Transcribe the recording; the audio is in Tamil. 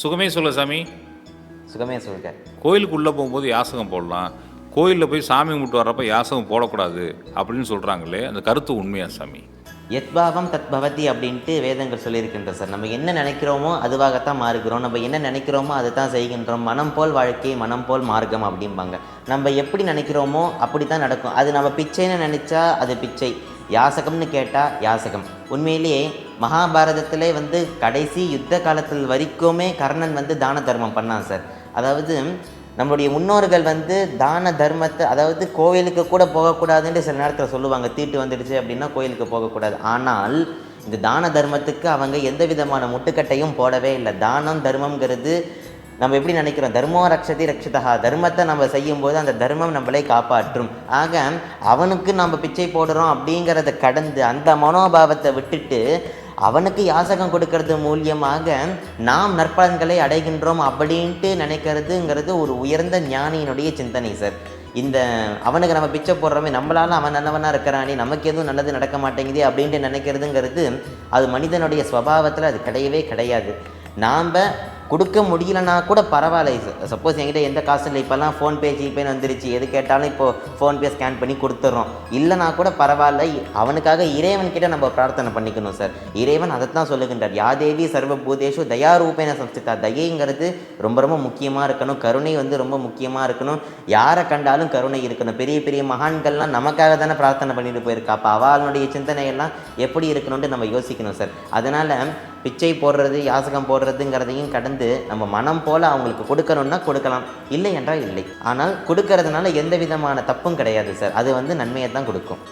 சுகமே சொல்ல சாமி. சுகமே சொல்க கோயிலுக்கு உள்ளே போகும்போது யாசகம் போடலாம். கோயிலில் போய் சாமி கும்பிட்டு வர்றப்ப யாசகம் போடக்கூடாது அப்படின்னு சொல்கிறாங்களே அந்த கருத்து உண்மையா சாமி? எத்பாவம் தத் பவதி அப்படின்ட்டு வேதங்கள் சொல்லியிருக்கின்ற சார். நம்ம என்ன நினைக்கிறோமோ அதுவாகத்தான் மாறுகிறோம். நம்ம என்ன நினைக்கிறோமோ அதை தான் செய்கின்றோம். மனம் போல் வாழ்க்கை மனம் போல் மார்க்கம் அப்படிம்பாங்க. நம்ம எப்படி நினைக்கிறோமோ அப்படி தான் நடக்கும். அது நம்ம பிச்சைன்னு நினச்சா அது பிச்சை. யாசகம்னு கேட்டால் யாசகம். உண்மையிலேயே மகாபாரதத்திலே வந்து கடைசி யுத்த காலத்தில் வரைக்குமே கர்ணன் வந்து தான தர்மம் பண்ணான் சார். அதாவது நம்மளுடைய முன்னோர்கள் வந்து தான தர்மத்தை அதாவது கோவிலுக்கு கூட போகக்கூடாதுன்னு சில நேரத்தில் சொல்லுவாங்க. தீட்டு வந்துடுச்சு அப்படின்னா கோயிலுக்கு போகக்கூடாது. ஆனால் இந்த தான தர்மத்துக்கு அவங்க எந்த விதமான முட்டுக்கட்டையும் போடவே இல்லை. தானம் தர்மங்கிறது நம்ம எப்படி நினைக்கிறோம்? தர்மோ ரக்ஷதி ரக்ஷிதா தர்மத்தை நம்ம செய்யும்போது அந்த தர்மம் நம்மளை காப்பாற்றும். ஆக அவனுக்கு நம்ம பிச்சை போடுறோம் அப்படிங்கிறத கடந்து அந்த மனோபாவத்தை விட்டுட்டு அவனுக்கு யாசகம் கொடுக்கறது மூலியமாக நாம் நற்பலன்களை அடைகின்றோம் அப்படின்ட்டு நினைக்கிறதுங்கிறது ஒரு உயர்ந்த ஞானியினுடைய சிந்தனை சார். இந்த அவனுக்கு நம்ம பிச்சை போடுறோமே நம்மளால் அவன் நல்லவனாக இருக்கிறானே நமக்கு எதுவும் நல்லது நடக்க மாட்டேங்குதே அப்படின்ட்டு நினைக்கிறதுங்கிறது அது மனிதனுடைய ஸ்வபாவத்தில் அது கிடையவே கிடையாது. நாம் கொடுக்க முடியலன்னா கூட பரவாயில்ல. சப்போஸ் என்கிட்ட எந்த காசு இல்லை. இப்போல்லாம் ஃபோன்பே ஜிபேன்னு வந்துருச்சு. எது கேட்டாலும் இப்போது ஃபோன்பே ஸ்கேன் பண்ணி கொடுத்துட்றோம் இல்லைனா கூட பரவாயில்ல. அவனுக்காக இறைவன்கிட்ட நம்ம பிரார்த்தனை பண்ணிக்கணும் சார் இறைவன் அதைத்தான் சொல்லுகின்றார். யாதேவி சர்வ பூதேஷு தயாரூபேன சம்ஸ்திதா தயைங்கிறது ரொம்ப ரொம்ப முக்கியமாக இருக்கணும். கருணை வந்து ரொம்ப முக்கியமாக இருக்கணும். யாரை கண்டாலும் கருணை இருக்கணும். பெரிய பெரிய மகான்கள்லாம் நமக்காக தானே பிரார்த்தனை பண்ணிட்டு போயிருக்கா. அப்போ அவளுடைய சிந்தனையெல்லாம் எப்படி இருக்கணும்னு நம்ம யோசிக்கணும் சார் அதனால் பிச்சை போடுறது யாசகம் போடுறதுங்கிறதையும் கடந்து நம்ம மனம் போல் அவங்களுக்கு கொடுக்கணும்னா கொடுக்கலாம். இல்லை என்றால் இல்லை. ஆனால் கொடுக்கறதுனால எந்த விதமான தப்பும் கிடையாது சார். அது வந்து நன்மையை தான் கொடுக்கும்.